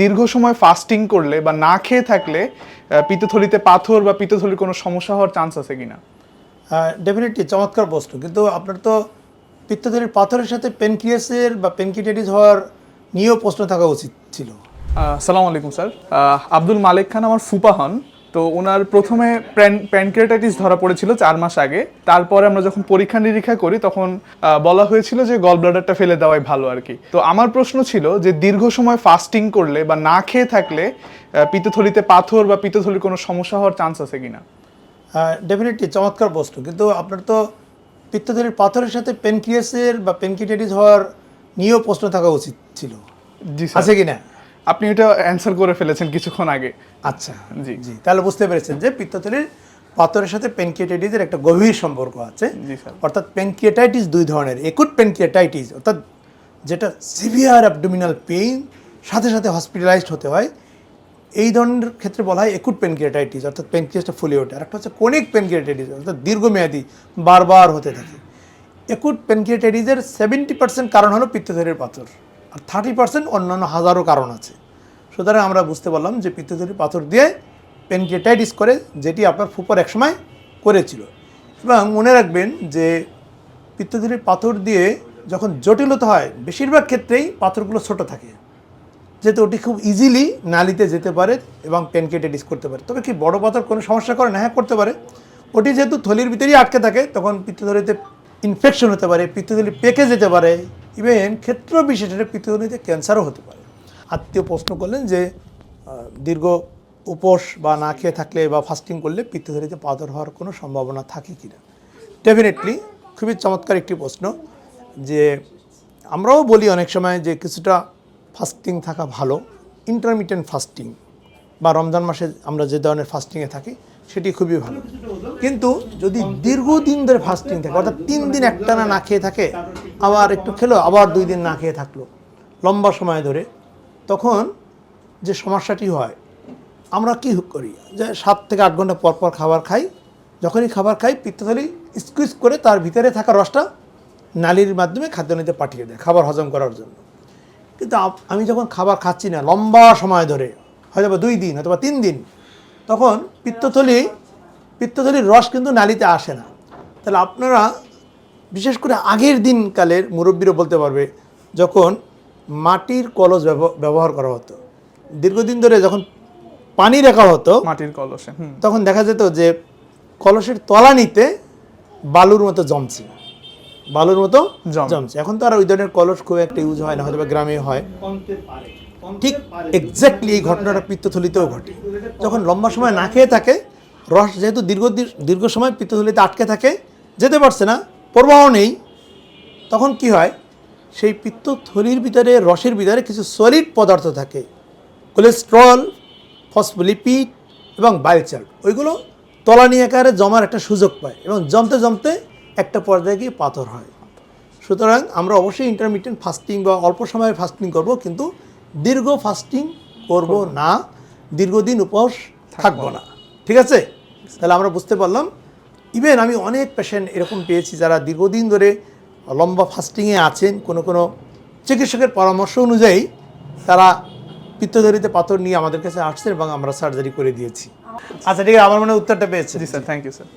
দীর্ঘ সময় ফাস্টিং করলে বা না খেয়ে থাকলে পিতথলিতে পিত্তথলিতে পাথর বা পিত্তথলির কোনো সমস্যা হওয়ার চান্স আছে কিনা? ডেফিনেটলি চমৎকার প্রশ্ন। কিন্তু আপনার তো পিত্তথলির পাথরের সাথে পেনক্রিয়াসের বা পেনক্রিটাইটিস হওয়ার নিয়েও প্রশ্ন থাকা উচিত ছিল। আসসালামু সালাম আলাইকুম স্যার। আব্দুল মালিক খান আমার ফুপা হন। তো ওনার প্রথমে প্যানক্রিয়াটাইটিস ধরা পড়েছিল চার মাস আগে। তারপরে আমরা যখন পরীক্ষা নিরীক্ষা করি তখন বলা হয়েছিল যে গল ব্লাডারটা ফেলে দেওয়াই ভালো আর কি। তো আমার প্রশ্ন ছিল যে দীর্ঘ সময় ফাস্টিং করলে বা না খেয়ে থাকলে আহ, পিত্তথলিতে পাথর বা পিত্তথলির কোনো সমস্যা হওয়ার চান্স আছে কি কিনা ডেফিনেটলি চমৎকার প্রশ্ন। কিন্তু আপনার তো পিত্তথলির পাথরের সাথে পেনক্রিয়াসের বা পেনক্রিটাইটিস হওয়ার নিয়েও প্রশ্ন থাকা উচিত ছিল। আছে কি না আপনি এটা অ্যান্সার করে ফেলেছেন কিছুক্ষণ আগে। আচ্ছা জি। জি। তাহলে বুঝতে পেরেছেন যে পিত্তথলির পাথরের সাথে পেনক্রিয়েটাইটিসের একটা গভীর সম্পর্ক আছে। স্যার। অর্থাৎ পেনক্রিয়েটাইটিস দুই ধরনের একুট পেনক্রিয়েটাইটিস অর্থাৎ যেটা সিভিয়ার অ্যাবডোমিনাল পেইন সাথে সাথে হসপিটালাইজড হতে হয়। এই ধরনের ক্ষেত্রে বলা হয় একুট পেনক্রিয়েটাইটিস অর্থাৎ পেনক্রিয়াসটা ফুলে ওঠে। আর একটা হচ্ছে কোনিক পেনক্রিয়েটাইটিস অর্থাৎ দীর্ঘমেয়াদী বারবার হতে থাকে। একুট পেনক্রিয়েটাইটিসের সেভেন্টি পার্সেন্ট কারণ হলো পিত্তথলির পাথর। আর থার্টি পার্সেন্ট অন্যান্য হাজারো কারণ আছে। সুতরাং আমরা বুঝতে পারলাম যে পিত্তথলির পাথর দিয়ে পেনক্রিয়েটাইটিস করে, যেটি আপনার ফুপার একসময় করেছিল। এবং মনে রাখবেন যে পিত্তথলির পাথর দিয়ে যখন জটিলতা হয়, বেশিরভাগ ক্ষেত্রেই পাথরগুলো ছোট থাকে। যেহেতু ওটি খুব ইজিলি নালিতে যেতে পারে এবং পেনকেটাইটিস করতে পারে। তবে কি বড় পাথর কোনো সমস্যা করে না? হ্যাঁ করতে পারে। ওটি যেহেতু থলির ভিতরেই আটকে থাকে, তখন পিত্তথলিতে ইনফেকশন হতে পারে, পিত্তথলি পেকে যেতে পারে ইভেন ক্ষেত্র বিশেষে পিত্তথলিতে ক্যান্সারও হতে পারে। আত্মীয় প্রশ্ন করলেন যে দীর্ঘ উপোস বা না খেয়ে থাকলে বা ফাস্টিং করলে পিত্তথলিতে পাথর হওয়ার কোনো সম্ভাবনা থাকে কি না ডেফিনেটলি খুবই চমৎকার একটি প্রশ্ন যে, আমরাও বলি অনেক সময় যে, কিছুটা ফাস্টিং থাকা ভালো ইন্টারমিডিয়েন্ট ফাস্টিং বা রমজান মাসে আমরা যে ধরনের ফাস্টিংয়ে থাকি, সেটি খুবই ভালো। কিন্তু যদি দীর্ঘদিন ধরে ফাস্টিং থাকে, অর্থাৎ তিন দিন একটানা না খেয়ে থাকে, আবার একটু খেলো, আবার দুই দিন না খেয়ে থাকল, লম্বা সময় ধরে, তখন যে সমস্যাটি হয়, আমরা কি করি? যে সাত থেকে আট ঘণ্টা পর পর খাবার খাই, যখনই খাবার খাই, পিত্তথলি স্কুইজ করে তার ভিতরে থাকা রসটা নালির মাধ্যমে খাদ্যনীতে পাঠিয়ে দেয়, খাবার হজম করার জন্য। কিন্তু আমি যখন খাবার খাচ্ছি না, লম্বা সময় ধরে হয়তো বা দুই দিন অথবা তিন দিন তখন পিত্তথলি পিত্তথলির রস কিন্তু নালিতে আসে না। তাহলে আপনারা বিশেষ করে আগের দিনকালের মুরব্বীরা বলতে পারবে যখন মাটির কলস ব্যব- ব্যবহার করা হতো। দীর্ঘদিন ধরে যখন পানি রাখা হতো মাটির কলসে তখন দেখা যেত যে কলসের তলানিতে বালুর মতো জমছে। বালুর মতো জমছে। এখন তো আর ওই ধরনের কলস খুব একটা ইউজ হয় না হয়তো বা গ্রামে হয়। ঠিক এক্স্যাক্টলি এই ঘটনাটা পিত্তথলিতেও ঘটে। যখন লম্বা সময় না খেয়ে থাকে, রস যেহেতু দীর্ঘ দীর্ঘ সময় পিত্তথলিতে আটকে থাকে, যেতে পারছে না প্রবাহ নেই, তখন কি হয়? সেই পিত্তথলির ভিতরে, রসের ভিতরে কিছু সলিড পদার্থ থাকে। কোলেস্ট্রল ফসফোলিপিড এবং বায়োচার্ট ওইগুলো তলানি আকারে জমার একটা সুযোগ পায় এবং জমতে জমতে একটা পর্যায়ে গিয়ে পাথর হয়। সুতরাং আমরা অবশ্যই ইন্টারমিডিয়েন্ট ফাস্টিং বা অল্প সময়ে ফাস্টিং করব, কিন্তু দীর্ঘ ফাস্টিং করব না। দীর্ঘদিন উপোস থাকব না। ঠিক আছে? তাহলে আমরা বুঝতে পারলাম। ইভেন আমি অনেক পেশেন্ট এরকম পেয়েছি যারা দীর্ঘদিন ধরে লম্বা ফাস্টিংয়ে আছেন কোনো কোনো চিকিৎসকের পরামর্শ অনুযায়ী তারা পিত্তধরিতে পাথর নিয়ে আমাদের কাছে আসছে এবং আমরা সার্জারি করে দিয়েছি। আচ্ছা ঠিক আছে আমার মনে হয় উত্তরটা পেয়েছে জি স্যার থ্যাংক ইউ স্যার